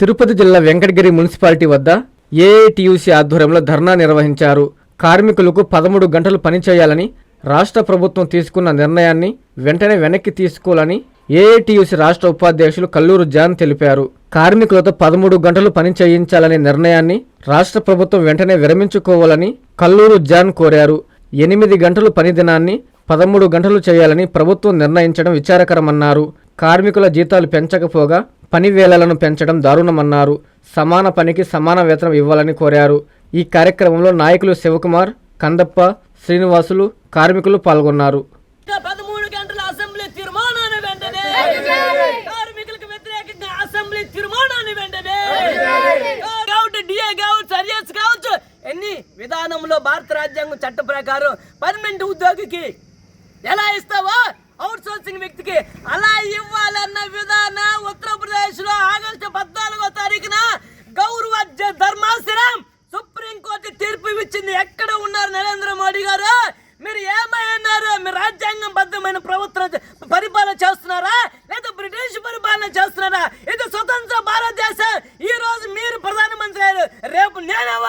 తిరుపతి జిల్లా వెంకటగిరి మున్సిపాలిటీ వద్ద ఏఐటియుసి ఆధ్వర్యంలో ధర్నా నిర్వహించారు. కార్మికులకు పదమూడు గంటలు పనిచేయాలని రాష్ట్ర ప్రభుత్వం తీసుకున్న నిర్ణయాన్ని వెంటనే వెనక్కి తీసుకోవాలని ఏఐటియుసి రాష్ట్ర ఉపాధ్యక్షులు కల్లూరు జాన్ తెలిపారు. కార్మికులతో పదమూడు గంటలు పని చేయించాలనే నిర్ణయాన్ని రాష్ట్ర ప్రభుత్వం వెంటనే విరమించుకోవాలని కల్లూరు జాన్ కోరారు. ఎనిమిది గంటలు పని దినాన్ని పదమూడు గంటలు చేయాలని ప్రభుత్వం నిర్ణయించడం విచారకరమన్నారు. కార్మికుల జీతాలు పెంచకపోగా పని వేళలను పెంచడం దారుణమన్నారు. సమాన పనికి సమాన వేతనం ఇవ్వాలని కోరారు. ఈ కార్యక్రమంలో నాయకులు శివకుమార్ కందప్ప శ్రీనివాసులు కార్మికులు పాల్గొన్నారు. పదమూడు గంటల అసెంబ్లీ తీర్మానాన్ని వెంటనే కార్మికులకు వ్యతిరేకంగా అసెంబ్లీ తీర్మానాన్ని వెంటనే కావచ్చు డిఏ కావచ్చు సర్యస్ కావచ్చు ఎన్ని విధానంలో భారత రాజ్యాంగం చట్ట ప్రకారం పర్మనెంట్ ఉద్యోగికి ఎలా ఇస్తావా? అవుట్ సోర్సింగ్ వ్యక్తికి అలా ఇవ్వాలన్న విధానం ఉత్తరప్రదేశ్లో ఆగస్టు పద్నాలుగో తారీఖున గౌరవ జ- ధర్మాసనం సుప్రీంకోర్టు తీర్పు ఇచ్చింది. ఎక్కడ ఉన్నారు నరేంద్ర మోడీ గారు? మీరు ఏమై ఉన్నారు మీరు రాజ్యాంగం బద్దమైన ప్రభుత్వం పరిపాలన చేస్తున్నారా? లేదా బ్రిటిష్ పరిపాలన చేస్తున్నారా? ఇది స్వతంత్ర భారతదేశం. ఈ రోజు మీరు ప్రధానమంత్రి అయ్యారు. రేపు నేను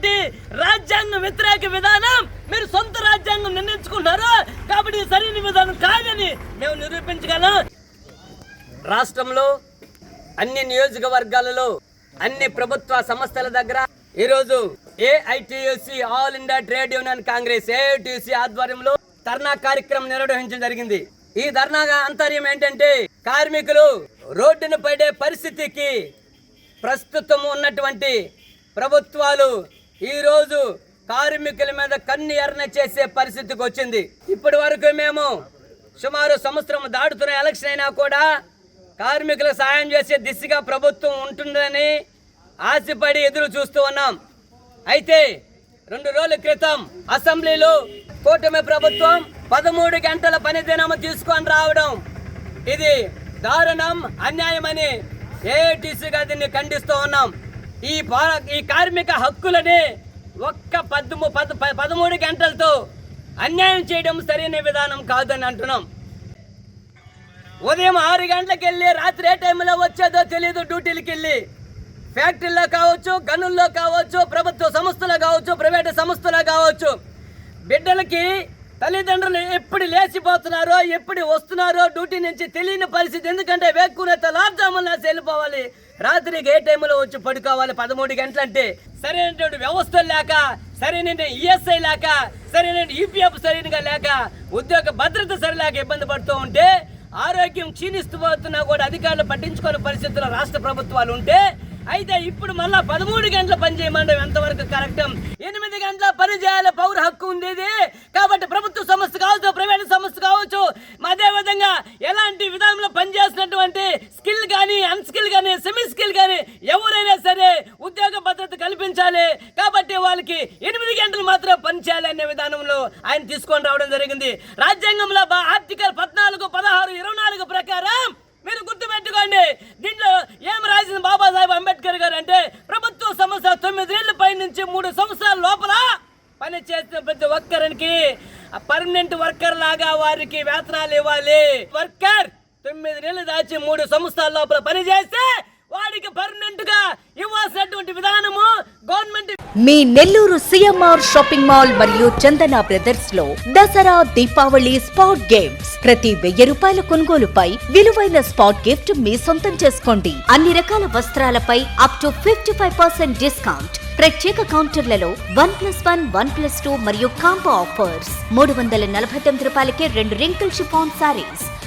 చేసినటువంటి రాజ్యాంగ వ్యతిరేక విధానం మీరు సొంత రాజ్యాంగం నిర్ణయించుకున్నారు? కాబట్టి సరైన విధానం కాదని మేము నిరూపించగలం. రాష్ట్రంలో అన్ని నియోజకవర్గాలలో అన్ని ప్రభుత్వ సంస్థల దగ్గర ఈరోజు AITUC All India Trade Union Congress AITUC ఆధ్వర్యంలో ధర్నా కార్యక్రమం నిర్వహించడం జరిగింది. ఈ ధర్నా ఆంతర్యం ఏంటంటే కార్మికులు రోడ్డును పడే పరిస్థితికి ప్రస్తుతం ఉన్నటువంటి ప్రభుత్వాలు ఈరోజు కార్మికుల మీద కన్ను ఎర్న చేసే పరిస్థితికి వచ్చింది. ఇప్పటి వరకు మేము సుమారు సంవత్సరం దాటుతున్న ఎలక్షన్ అయినా కూడా కార్మికులకు సాయం చేసే దిశగా ప్రభుత్వం ఉంటుందని ఆశపడి ఎదురు చూస్తూ ఉన్నాం. అయితే రెండు రోజుల క్రితం అసెంబ్లీలో కూటమి ప్రభుత్వం పదమూడు గంటల పని దినము తీసుకొని రావడం. ఇది దారుణం అన్యాయమని ఏఐటీసీగా దీన్ని ఖండిస్తూ ఉన్నాం. ఈ ఈ కార్మిక హక్కులని ఒక్క పద్ము పద ప- పదమూడు గంటలతో అన్యాయం చేయడం సరైన విధానం కాదని అంటున్నాం. ఉదయం ఆరు గంటలకు వెళ్ళి రాత్రి ఏ టైంలో వచ్చేదో తెలియదు డ్యూటీలకు వెళ్ళి ఫ్యాక్టరీలో కావచ్చు గనుల్లో కావచ్చు ప్రభుత్వ సంస్థలో కావచ్చు ప్రైవేట్ సంస్థలో కావచ్చు. బిడ్డలకి తల్లిదండ్రులు ఎప్పుడు లేచిపోతున్నారో ఎప్పుడు వస్తున్నారో డ్యూటీ నుంచి తెలియని పరిస్థితి. ఎందుకంటే వేక్కునే లాక్డౌన్ వెళ్ళిపోవాలి రాత్రికి ఏ టైంలో వచ్చి పడుకోవాలి? పదమూడు గంటలంటే సరైనటువంటి వ్యవస్థలు లేక సరైన ఈఎస్ఐ లేక సరైన ఈపీఎఫ్ సరైనగా లేక ఉద్యోగ భద్రత సరిలేక ఇబ్బంది పడుతూ ఉంటే ఆరోగ్యం క్షీణిస్తూ పోతున్నా కూడా అధికారులు పట్టించుకోని పరిస్థితుల్లో రాష్ట్ర ప్రభుత్వాలు ఉంటే అయితే ఇప్పుడు మళ్ళా పదమూడు గంటల పని చేయమండం ఎంతవరకు కరెక్ట్? ఎనిమిది గంటల పని చేయాలి పౌర హక్కు ఉంది ఇది కాబట్టి ప్రభుత్వ సంస్థ కావచ్చు ప్రైవేట్ సంస్థ కావచ్చు అదే విధంగా ఎలాంటి విధానంలో పనిచేసినటువంటి స్కిల్ కానీ అన్స్కిల్ కానీ సెమీ స్కిల్ కానీ ఎవరైనా సరే ఉద్యోగ భద్రత కల్పించాలి. కాబట్టి వాళ్ళకి ఎనిమిది గంటలు మాత్రం పనిచేయాలి అనే విధానంలో ఆయన తీసుకొని రావడం జరిగింది. రాజ్యాంగంలో ఆర్థిక ఆర్టికల్ పద్నాలుగు పదహారు ఇరవై నాలుగు ప్రకారం మీరు గుర్తుపెట్టుకోండి. దీంట్లో ఏం రాసిన బాబాసాహెబ్ అంబేద్కర్ గారు అంటే ప్రభుత్వ సంస్థ తొమ్మిదేళ్ళ పై నుంచి మూడు సంవత్సరాల లోపల పని చేసిన ప్రతి ఒక్కరికి పర్మనెంట్ వర్కర్ లాగా వారికి వేతనాలు ఇవ్వాలి. వర్కర్ తొమ్మిది నెలలు దాచి మూడు సంవత్సరాల లోపల పనిచేస్తే వాడికి పర్మనెంట్గా ఇవ్వాల్సినటువంటి విధానము గవర్నమెంట్ మీ నెల్లూరు సిఎంఆర్ షాపింగ్ మాల్ మరియు చందన బ్రదర్స్లో దసరా దీపావళి స్పాట్ గేమ్స్. ప్రతి వెయ్యి రూపాయల కొనుగోలుపై విలువైన స్పాట్ గిఫ్ట్ మీ సొంతం చేసుకోండి. అన్ని రకాల వస్త్రాలపై up to fifty five percent discount ప్రత్యేక కౌంటర్లలో one plus one one plus two మరియు కాంబో ఆఫర్స్ మూడు వందల నలభై తొమ్మిది రూపాయలకే రెండు రింకిల్ షిఫాన్ సారీస్